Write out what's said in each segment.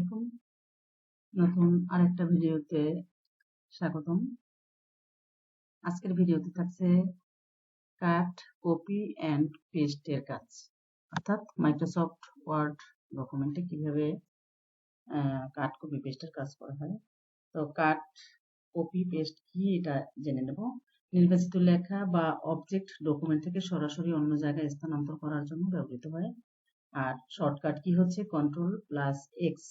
আলাইকুম। নতুন আরেকটা ভিডিওতে স্বাগতম। আজকের ভিডিওতে থাকছে কাট কপি অ্যান্ড পেস্টের কাজ। অর্থাৎ মাইক্রোসফট ওয়ার্ড ডকুমেন্টে কীভাবে কাট কপি পেস্টের কাজ করা হয়। তো কাট কপি পেস্ট কি এটা জেনে নেব। নির্বাচিত লেখা বা অবজেক্ট ডকুমেন্ট থেকে সরাসরি অন্য জায়গায় স্থানান্তর করার জন্য ব্যবহৃত হয়। আর শর্টকাট কি হচ্ছে? কন্ট্রোল প্লাস এক্স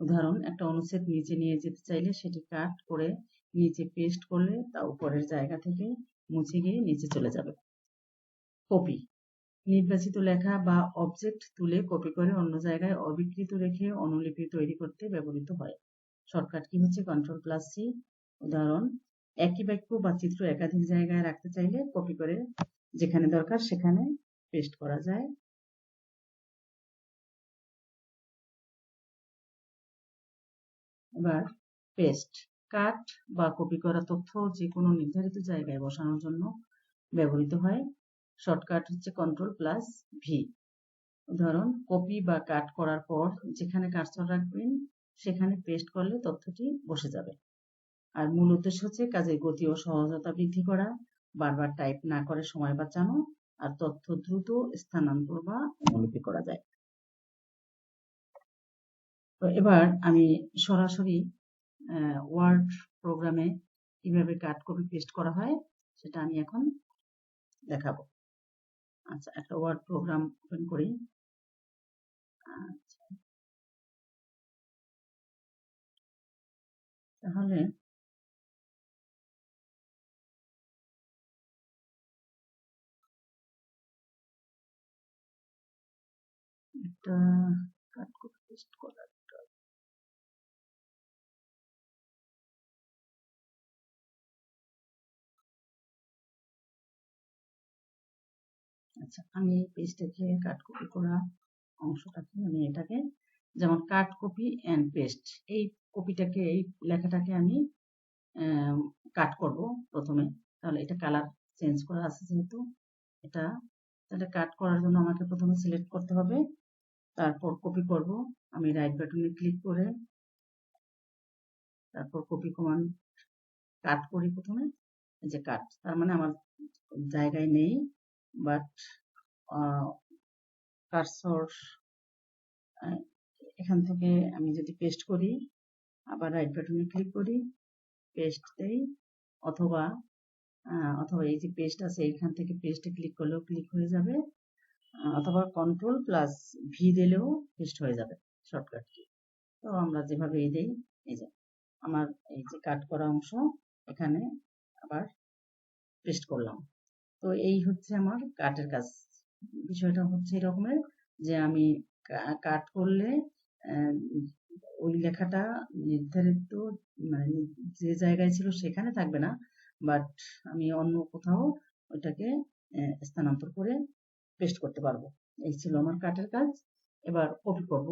উদাহরণ, একটা অনুচ্ছেদ নিচে নিয়ে যেতে চাইলে সেটি কাট করে নিচে পেস্ট করলে তা উপরের জায়গা থেকে মুছে গিয়ে নিচে চলে যাবে। কপি, নির্বাচিত লেখা বা অবজেক্ট তুলে কপি করে অন্য জায়গায় অবিকৃত রেখে অনুলিপি তৈরি করতে ব্যবহৃত হয়। শর্টকাট কি হচ্ছে? কন্ট্রোল প্লাস সি উদাহরণ, একই বাক্য বা চিত্র একাধিক জায়গায় রাখতে চাইলে কপি করে যেখানে দরকার সেখানে পেস্ট করা যায়। এবার পেস্ট কাট বা কপি করা তথ্য যে কোনো নির্ধারিত জায়গায় বসানোর জন্য ব্যবহৃত হয়। শর্টকাট হচ্ছে কন্ট্রোল প্লাস ভি উদাহরণ কপি বা কাট করার পর যেখানে কার্সর রাখবেন, সেখানে পেস্ট করলে তথ্যটি বসে যাবে। আর মূল উদ্দেশ্য হচ্ছে কাজের গতি ও সহজতা বৃদ্ধি করা, বারবার টাইপ না করে সময় বাঁচানো, আর তথ্য দ্রুত স্থানান্তর বা অনুলিপি করা যায়। তো এবার আমি সরাসরি ওয়ার্ড প্রোগ্রামে কীভাবে কাট কপি পেস্ট করা হয় সেটা আমি এখন দেখাবো। আচ্ছা একটা ওয়ার্ড প্রোগ্রাম ওপেন করি। আচ্ছা। তাহলে একটা কাট কপি পেস্ট করার আচ্ছা আমি এই পেস্টটাকে কাট কপি করা অংশটাকে আমি এটাকে, যেমন কাট কপি অ্যান্ড পেস্ট এই কপিটাকে এই লেখাটাকে আমি কাট করব প্রথমে। তাহলে এটা কালার চেঞ্জ করা আছে যেহেতু, এটা, তাহলে কাট করার জন্য আমাকে প্রথমে সিলেক্ট করতে হবে। তারপর কপি করব, আমি রাইট বাটনে ক্লিক করে, তারপর কপি কমান্ড কাট করি প্রথমে যে কাট তার মানে আমার জায়গায় নেই। বাট কারসর এখান থেকে আমি যদি পেস্ট করি, আবার রাইট বাটনে ক্লিক করি পেস্ট দেই, অথবা অথবা এই যে পেস্ট আছে এখান থেকে পেস্টে ক্লিক করলেও ক্লিক হয়ে যাবে অথবা কন্ট্রোল প্লাস ভি দিলেও পেস্ট হয়ে যাবে শর্টকাট কি তো আমরা যেভাবে এই দেই, এই যে, আমার এই যে কাট করা অংশ, এখানে আবার পেস্ট করলাম। তো এই হচ্ছে আমার কাটের কাজ। বিষয়টা হচ্ছে এরকমের যে আমি কাট করলে ওই লেখাটা নির্ধারিত মানে যে জায়গায় ছিল সেখানে থাকবে না বাট আমি অন্য কোথাও ওইটাকে স্থানান্তর করে পেস্ট করতে পারব। এই ছিল আমার কাটের কাজ। এবার কপি করব।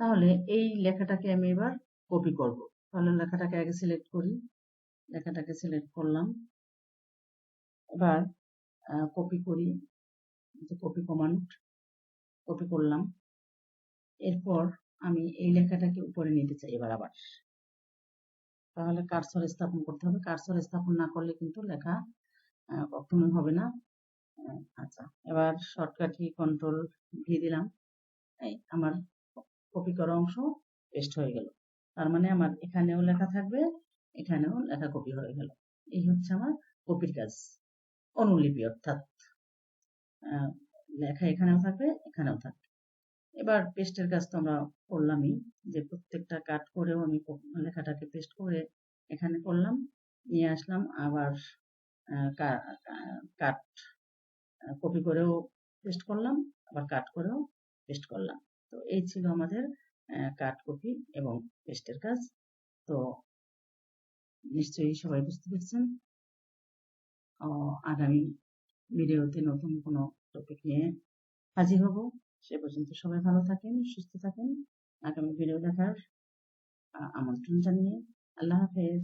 তাহলে এই লেখাটাকে আমি এবার কপি করব। তাহলে লেখাটাকে আগে সিলেক্ট করি। লেখাটাকে সিলেক্ট করলাম। এবার কপি করি কপি কমান্ড কপি করলাম। এরপর আমি এই লেখাটাকে উপরে নিতে চাই এবার আবার। তাহলে কার্সর স্থাপন করতে হবে। কার্সর স্থাপন না করলে কিন্তু লেখা কখনোই হবে না। আচ্ছা এবার শর্টকাট কি কন্ট্রোল দিয়ে দিলাম। এই আমার কপি করা অংশ পেস্ট হয়ে গেল। তার মানে আমার এখানেও লেখা থাকবে, এখানেও লেখা কপি হয়ে গেল। এই হচ্ছে আমার কপির কাজ। অনুলিপি অর্থাৎ লেখা এখানেও থাকবে এখানেও থাকবে। এবার পেস্টের কাজ তো আমরা করলামই, যে প্রত্যেকটা কাট করেও আমি লেখাটাকে পেস্ট করে এখানে করলাম, নিয়ে আসলাম, আবার কাট কপি করেও পেস্ট করলাম, আবার কাট করেও পেস্ট করলাম। তো এই ছিল আমাদের কাট কপি এবং পেস্টের কাজ। তো নিশ্চয়ই সবাই বুঝতে পেরেছেন। আগামী ভিডিওতে নতুন কোনো টপিক নিয়ে হাজির হব। সে পর্যন্ত সবাই ভালো থাকেন, সুস্থ থাকেন। আগামী ভিডিও দেখার আমন্ত্রণ জানিয়ে আল্লাহ হাফেজ।